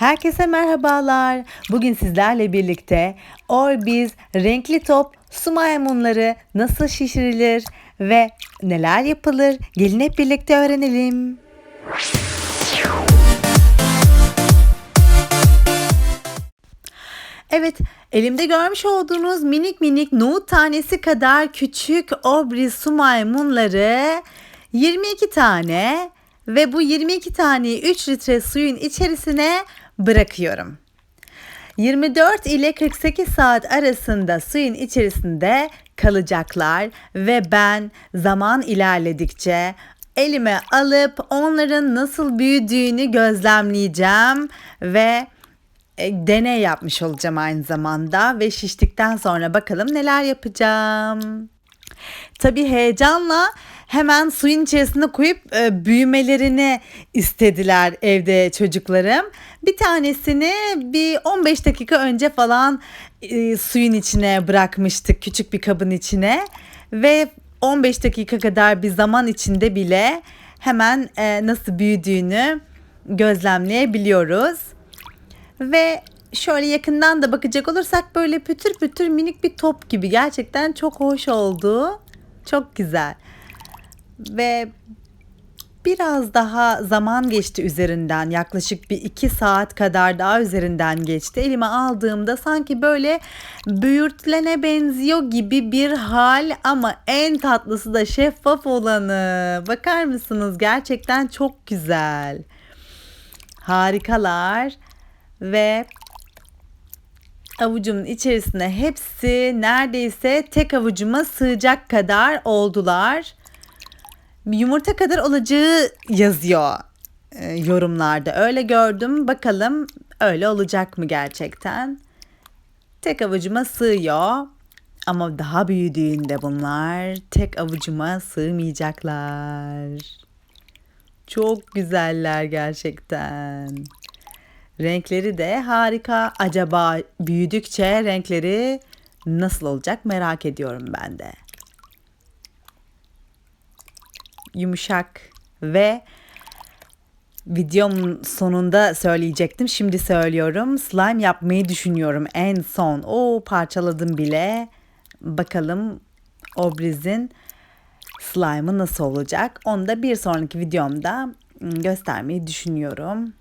Herkese merhabalar. Bugün sizlerle birlikte Orbis renkli top su maymunları nasıl şişirilir ve neler yapılır? Gelin hep birlikte öğrenelim. Evet, elimde görmüş olduğunuz minik minik nohut tanesi kadar küçük Orbis su maymunları 22 tane ve bu 22 taneyi 3 litre suyun içerisine bırakıyorum. 24 ile 48 saat arasında suyun içerisinde kalacaklar ve ben zaman ilerledikçe elime alıp onların nasıl büyüdüğünü gözlemleyeceğim ve e, deney yapmış olacağım aynı zamanda ve şiştikten sonra bakalım neler yapacağım. Tabii heyecanla hemen suyun içerisine koyup e, büyümelerini istediler evde çocuklarım. Bir tanesini bir 15 dakika önce falan e, suyun içine bırakmıştık küçük bir kabın içine ve 15 dakika kadar bir zaman içinde bile hemen e, nasıl büyüdüğünü gözlemleyebiliyoruz. Ve şöyle yakından da bakacak olursak böyle pütür pütür minik bir top gibi gerçekten çok hoş oldu. Çok güzel. Ve biraz daha zaman geçti üzerinden yaklaşık bir iki saat kadar daha üzerinden geçti. Elime aldığımda sanki böyle büyürtlene benziyor gibi bir hal ama en tatlısı da şeffaf olanı. Bakar mısınız gerçekten çok güzel. Harikalar ve avucumun içerisine hepsi neredeyse tek avucuma sığacak kadar oldular. Yumurta kadar olacağı yazıyor e, yorumlarda. Öyle gördüm. Bakalım öyle olacak mı gerçekten? Tek avucuma sığıyor. Ama daha büyüdüğünde bunlar tek avucuma sığmayacaklar. Çok güzeller gerçekten. Renkleri de harika. Acaba büyüdükçe renkleri nasıl olacak merak ediyorum ben de. Yumuşak ve videomun sonunda söyleyecektim. Şimdi söylüyorum. Slime yapmayı düşünüyorum en son. O parçaladım bile. Bakalım Obriz'in slime'ı nasıl olacak? Onu da bir sonraki videomda göstermeyi düşünüyorum.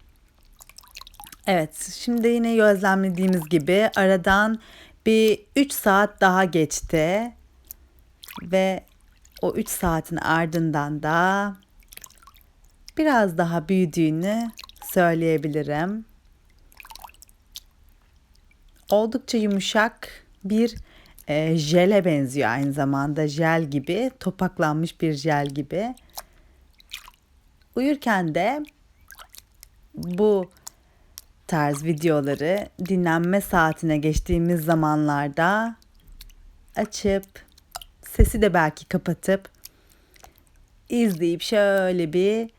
Evet, şimdi yine gözlemlediğimiz gibi aradan bir 3 saat daha geçti. Ve o 3 saatin ardından da biraz daha büyüdüğünü söyleyebilirim. Oldukça yumuşak bir e, jele benziyor aynı zamanda jel gibi, topaklanmış bir jel gibi. Uyurken de bu tarz videoları dinlenme saatine geçtiğimiz zamanlarda açıp sesi de belki kapatıp izleyip şöyle bir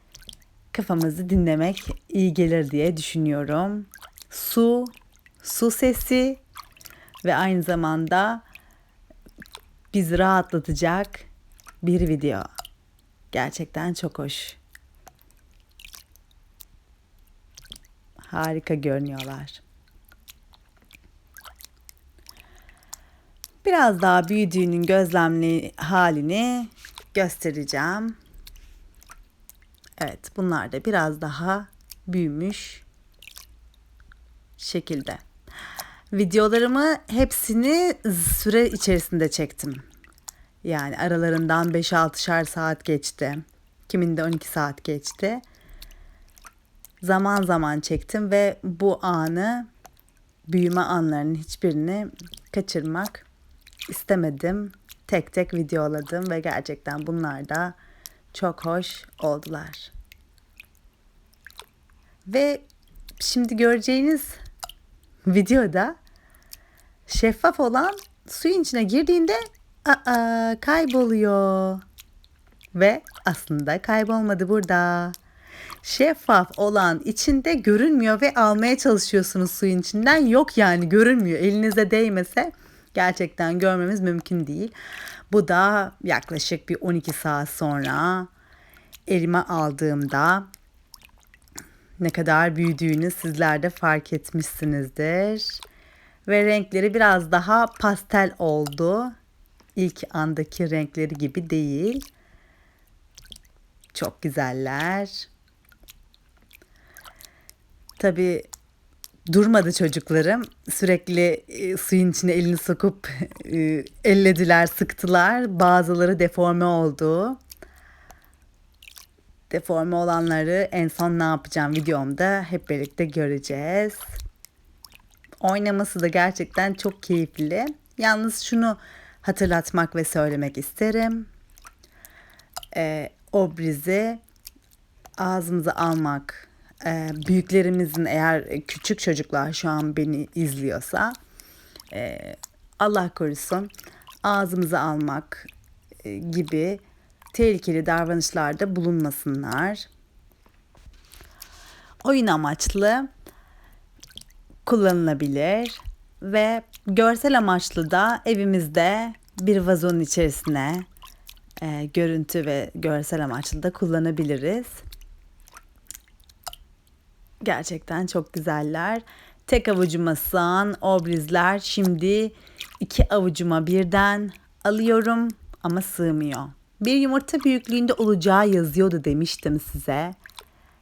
kafamızı dinlemek iyi gelir diye düşünüyorum. Su, su sesi ve aynı zamanda bizi rahatlatacak bir video. Gerçekten çok hoş. Harika görünüyorlar. Biraz daha büyüdüğünün gözlemli halini göstereceğim. Evet, bunlar da biraz daha büyümüş şekilde. Videolarımı hepsini süre içerisinde çektim. Yani aralarından 5-6'şar saat geçti. Kiminde 12 saat geçti zaman zaman çektim ve bu anı büyüme anlarının hiçbirini kaçırmak istemedim. Tek tek videoladım ve gerçekten bunlar da çok hoş oldular. Ve şimdi göreceğiniz videoda şeffaf olan suyun içine girdiğinde aa, kayboluyor. Ve aslında kaybolmadı burada şeffaf olan içinde görünmüyor ve almaya çalışıyorsunuz suyun içinden. Yok yani görünmüyor. Elinize değmese gerçekten görmemiz mümkün değil. Bu da yaklaşık bir 12 saat sonra elime aldığımda ne kadar büyüdüğünü sizler de fark etmişsinizdir. Ve renkleri biraz daha pastel oldu. İlk andaki renkleri gibi değil. Çok güzeller. Tabii durmadı çocuklarım. Sürekli e, suyun içine elini sokup e, ellediler, sıktılar. Bazıları deforme oldu. Deforme olanları en son ne yapacağım videomda hep birlikte göreceğiz. Oynaması da gerçekten çok keyifli. Yalnız şunu hatırlatmak ve söylemek isterim. Ee, o brizi ağzımıza almak, e, büyüklerimizin eğer küçük çocuklar şu an beni izliyorsa e, Allah korusun ağzımıza almak e, gibi tehlikeli davranışlarda bulunmasınlar. Oyun amaçlı kullanılabilir ve görsel amaçlı da evimizde bir vazonun içerisine e, görüntü ve görsel amaçlı da kullanabiliriz. Gerçekten çok güzeller. Tek avucuma sığan obrizler şimdi iki avucuma birden alıyorum ama sığmıyor. Bir yumurta büyüklüğünde olacağı yazıyordu demiştim size.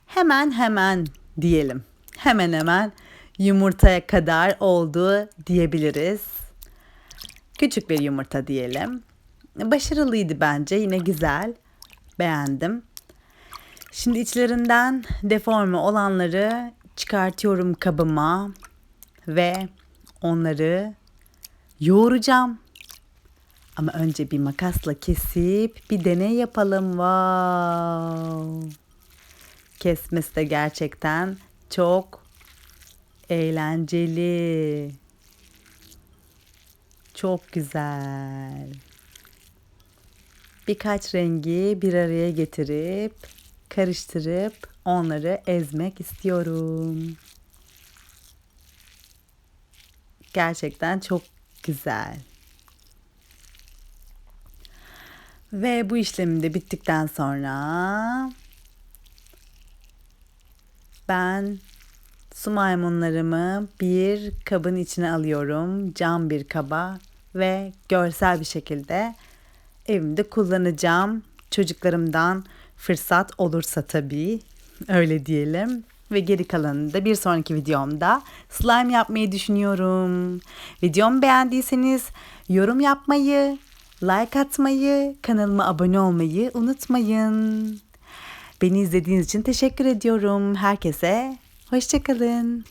Hemen hemen diyelim. Hemen hemen yumurtaya kadar oldu diyebiliriz. Küçük bir yumurta diyelim. Başarılıydı bence. Yine güzel. Beğendim. Şimdi içlerinden deforme olanları çıkartıyorum kabıma ve onları yoğuracağım. Ama önce bir makasla kesip bir deney yapalım. Wow. Kesmesi de gerçekten çok eğlenceli. Çok güzel. Birkaç rengi bir araya getirip karıştırıp onları ezmek istiyorum. Gerçekten çok güzel. Ve bu işlemi de bittikten sonra ben su maymunlarımı bir kabın içine alıyorum. Cam bir kaba ve görsel bir şekilde evimde kullanacağım. Çocuklarımdan fırsat olursa tabii öyle diyelim. Ve geri kalanını da bir sonraki videomda slime yapmayı düşünüyorum. Videomu beğendiyseniz yorum yapmayı, like atmayı, kanalıma abone olmayı unutmayın. Beni izlediğiniz için teşekkür ediyorum. Herkese hoşçakalın.